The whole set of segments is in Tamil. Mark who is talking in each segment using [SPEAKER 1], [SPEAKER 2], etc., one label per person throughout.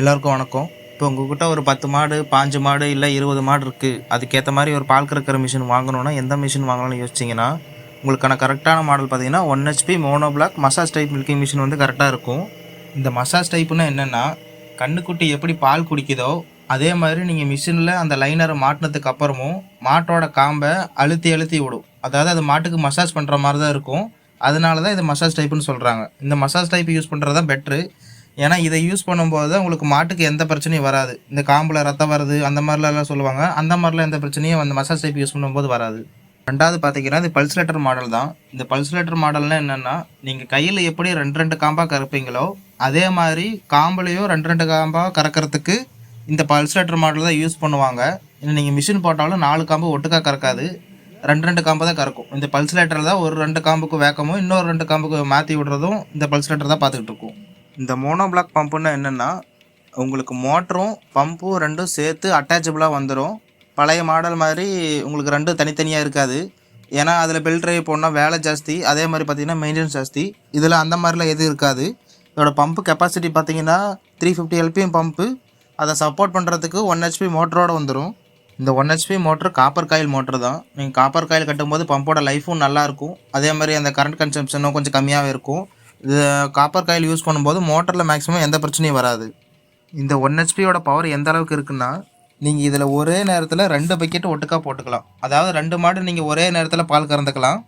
[SPEAKER 1] எல்லாருக்கும் வணக்கம். இப்போ உங்ககிட்ட ஒரு பத்து மாடு பாஞ்சு மாடு இல்லை இருபது மாடு இருக்குது அதுக்கேற்ற மாதிரி ஒரு பால் கறக்கிற மிஷின் வாங்கணும்னா எந்த மிஷின் வாங்கணும்னு யோசிச்சிங்கன்னா உங்களுக்கான கரெக்டான மாடல் பார்த்தீங்கன்னா one HP mono black massage type milking machine வந்து கரெக்டாக இருக்கும். இந்த மசாஜ் டைப்புனா என்னென்னா கண்ணுக்குட்டி எப்படி பால் குடிக்குதோ அதே மாதிரி நீங்கள் மிஷினில் அந்த லைனரை மாட்டினதுக்கு அப்புறமும் மாட்டோட காம்பை அழுத்தி அழுத்தி விடும். அதாவது அது மாட்டுக்கு மசாஜ் பண்ணுற மாதிரி தான் இருக்கும். அதனால தான் இது மசாஜ் டைப்புன்னு சொல்கிறாங்க இந்த மசாஜ் டைப் யூஸ் பண்ணுறது தான் பெட்ரு ஏன்னா இதை யூஸ் பண்ணும்போது தான் உங்களுக்கு மாட்டுக்கு எந்த பிரச்சனையும் வராது. இந்த காம்பில் ரத்தம் வருது அந்த மாதிரிலாம் சொல்லுவாங்க. அந்த மாதிரிலாம் எந்த பிரச்சனையும் அந்த மசாஜ் டைப் யூஸ் பண்ணும்போது வராது. ரெண்டாவது பார்த்தீங்கன்னா இது பல்ஸ்லேட்டர் மாடல் தான். இந்த பல்சுலேட்டர் மாடல்னா என்னென்னா நீங்கள் கையில் எப்படி ரெண்டு ரெண்டு காம்பாக கறப்பீங்களோ அதே மாதிரி காம்புலேயும் ரெண்டு ரெண்டு காம்பாக கறக்கிறதுக்கு இந்த பல்சுலேட்டர் மாடல் தான் யூஸ் பண்ணுவாங்க. இல்லை நீங்கள் மிஷின் போட்டாலும் நாலு காம்பு ஒட்டுக்காக கறக்காது. ரெண்டு ரெண்டு காம்பு தான் கறக்கும். இந்த பல்ஸ்லேட்டர் தான் ஒரு ரெண்டு காம்புக்கு வேக்கமும் இன்னொரு ரெண்டு காம்புக்கு மாற்றி விடுறதும் இந்த பல்சுலேட்டர் தான் பார்த்துக்கிட்டு இருக்கும். இந்த மோனோ பிளாக் பம்புன்னா என்னென்னா உங்களுக்கு மோட்டரும் பம்பும் ரெண்டும் சேர்த்து அட்டாச்சபிளாக வந்துடும் பழைய மாடல் மாதிரி உங்களுக்கு ரெண்டும் தனித்தனியாக இருக்காது. ஏன்னா அதில் பெல் ட்ரைவ் போனால் வேலை ஜாஸ்தி. அதே மாதிரி பார்த்தீங்கன்னா மெயின்டெனன்ஸ் ஜாஸ்தி. இதில் அந்த மாதிரிலாம் எதுவும் இருக்காது. இதோட பம்பு கெப்பாசிட்டி பார்த்தீங்கன்னா த்ரீ ஃபிஃப்டி எல்பிஎம் பம்பு அதை சப்போர்ட் பண்ணுறதுக்கு ஒன் ஹெச்பி மோட்டரோடு வந்துடும் இந்த one HP motor copper coil motor தான். நீங்கள் காப்பர் காயில் கட்டும்போது பம்போட லைஃபும் நல்லாயிருக்கும் அதே மாதிரி அந்த கரண்ட் கன்சம்ஷனும் கொஞ்சம் கம்மியாகவே இருக்கும். இது காப்பர் காயில் யூஸ் பண்ணும்போது மோட்டரில் மேக்ஸிமம் எந்த பிரச்சனையும் வராது. இந்த ஒன் ஹெச்பியோட பவர் எந்த அளவுக்கு இருக்குன்னா நீங்கள் இதில் ஒரே நேரத்தில் ரெண்டு பக்கெட் ஒட்டுக்கா போட்டுக்கலாம். அதாவது ரெண்டு மாடு நீங்கள் ஒரே நேரத்தில் பால் கறந்துக்கலாம்.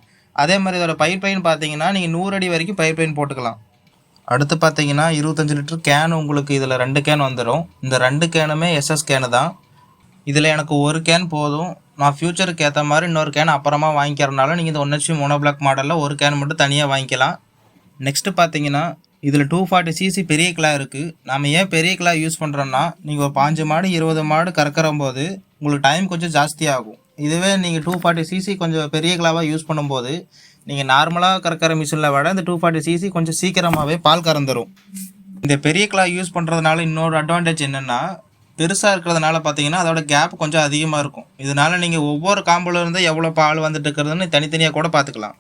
[SPEAKER 1] அதே மாதிரி இதோட பயிர் பையன் பார்த்தீங்கன்னா நீங்கள் நூறு அடி வரைக்கும் பயிர் பையன் போட்டுக்கலாம். அடுத்து பார்த்தீங்கன்னா இருபத்தஞ்சி லிட்டர் கேன் உங்களுக்கு இதில் ரெண்டு கேன் வந்துடும் இந்த ரெண்டு கேனுமே எஸ்எஸ் கேனு தான். இதில் எனக்கு ஒரு கேன் போதும். நான் ஃப்யூச்சருக்கு ஏற்ற மாதிரி இன்னொரு கேன் அப்புறமா வாங்கிக்கிறனால நீங்கள் இந்த ஒன் ஹெச்பி மோனோ பிளாக் மாடலில் ஒரு கேன் மட்டும் தனியாக வாங்கிக்கலாம். நெக்ஸ்ட்டு பார்த்தீங்கன்னா இதில் டூ ஃபார்ட்டி சிசி பெரிய கிலா இருக்குது நாம் ஏன் பெரிய கிலா யூஸ் பண்ணுறோன்னா நீங்கள் ஒரு பாஞ்சு மாடு இருபது மாடு கறக்கிற போது உங்களுக்கு டைம் கொஞ்சம் ஜாஸ்தியாகும் இதுவே நீங்கள் டூ ஃபார்ட்டி சிசி கொஞ்சம் பெரிய கிலாவாக யூஸ் பண்ணும்போது நீங்கள் நார்மலாக கறக்கிற மிஷினில் விட இந்த டூ ஃபார்ட்டி சிசி கொஞ்சம் சீக்கிரமாகவே பால் கறந்துடும் இந்த பெரிய கிலா யூஸ் பண்ணுறதுனால இன்னொரு அட்வான்டேஜ் என்னென்னா பெருசாக இருக்கிறதுனால பார்த்தீங்கன்னா அதோட கேப் கொஞ்சம் அதிகமாக இருக்கும். இதனால் நீங்கள் ஒவ்வொரு காம்புலேருந்து எவ்வளோ பால் வந்துட்டு இருக்கிறதுன்னு தனித்தனியாக கூட பார்த்துக்கலாம்.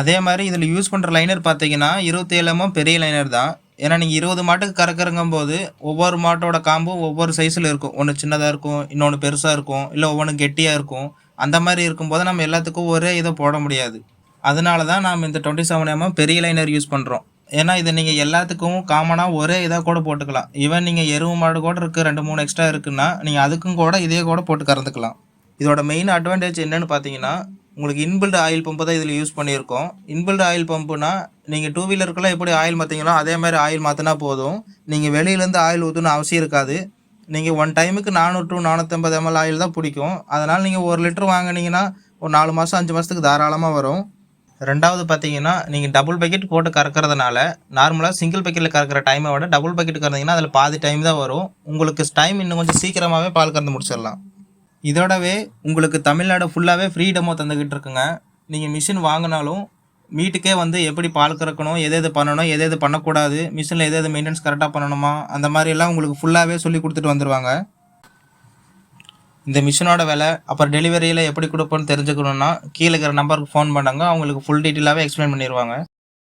[SPEAKER 1] அதே மாதிரி இதில் யூஸ் பண்ணுற லைனர் பார்த்தீங்கன்னா இருபத்தேழமும் பெரிய லைனர் தான். ஏன்னா நீங்கள் இருபது மாட்டுக்கு கறக்குறங்கும் போது ஒவ்வொரு மாட்டோட காம்பும் ஒவ்வொரு சைஸில் இருக்கும். ஒன்று சின்னதாக இருக்கும் இன்னொன்று பெருசாக இருக்கும் இல்லை ஒவ்வொன்று கெட்டியாக இருக்கும். அந்த மாதிரி இருக்கும்போது நம்ம எல்லாத்துக்கும் ஒரே இதை போட முடியாது. அதனால தான் நாம் இந்த டுவெண்ட்டி செவன் எம்எம் பெரிய லைனர் யூஸ் பண்ணுறோம் ஏன்னா இதை நீங்கள் எல்லாத்துக்கும் காமனாக ஒரே இதாக கூட போட்டுக்கலாம். ஈவன் நீங்கள் எருவு மாடு கூட இருக்குது ரெண்டு மூணு எக்ஸ்ட்ரா இருக்குன்னா நீங்கள் அதுக்கும் கூட இதே கூட போட்டு கறந்துக்கலாம். இதோட மெயின் அட்வான்டேஜ் என்னென்னு பார்த்தீங்கன்னா உங்களுக்கு இன்பில்ட் ஆயில் பம்பு தான் இதில் யூஸ் பண்ணியிருக்கோம். இன்பில்ட் ஆயில் பம்புனா நீங்கள் டூ வீலருக்குலாம் எப்படி ஆயில் மாற்றிங்களோ அதே மாதிரி ஆயில் மாற்றினா போதும். நீங்கள் வெளியிலேருந்து ஆயில் ஊற்றணும் அவசியம் இருக்காது. நீங்கள் ஒன் டைமுக்கு நானூறு டு நானூற்றம்பது எம்எல் ஆயில் தான் பிடிக்கும். அதனால் நீங்கள் ஒரு லிட்டர் வாங்கினீங்கன்னா ஒரு நாலு மாதம் அஞ்சு மாதத்துக்கு தாராளமாக வரும். ரெண்டாவது பார்த்தீங்கன்னா நீங்கள் டபுள் பக்கெட் போட்டு கறக்கிறதுனால நார்மலாக சிங்கிள் பக்கெட்டில் கறக்கிற டைமை விட டபுள் பக்கெட் கறந்தீங்கன்னா அதில் பாதி டைம் தான் வரும். உங்களுக்கு டைம் இன்னும் கொஞ்சம் சீக்கிரமாகவே பால் கறந்து முடிச்சிடலாம். இதோடவே உங்களுக்கு தமிழ்நாடு ஃபுல்லாகவே ஃப்ரீ டெமோ தந்துக்கிட்டு இருக்குங்க நீங்கள் மிஷின் வாங்கினாலும் வீட்டுக்கே வந்து எப்படி பால் கறக்கணும் எது எது பண்ணணும் எது எது பண்ணக்கூடாது மிஷினில் எது எது மெயின்டெனன்ஸ் கரெக்டாக பண்ணணுமா அந்த மாதிரிலாம் உங்களுக்கு ஃபுல்லாகவே சொல்லி கொடுத்துட்டு வந்துடுவாங்க இந்த மிஷினோட விலை அப்புறம் டெலிவரியில் எப்படி கொடுப்போன்னு தெரிஞ்சுக்கணுன்னா கீழே இருக்கிற நம்பருக்கு ஃபோன் பண்ணாங்க அவங்களுக்கு ஃபுல் டீட்டெயிலாகவே எக்ஸ்பிளைன் பண்ணிடுவாங்க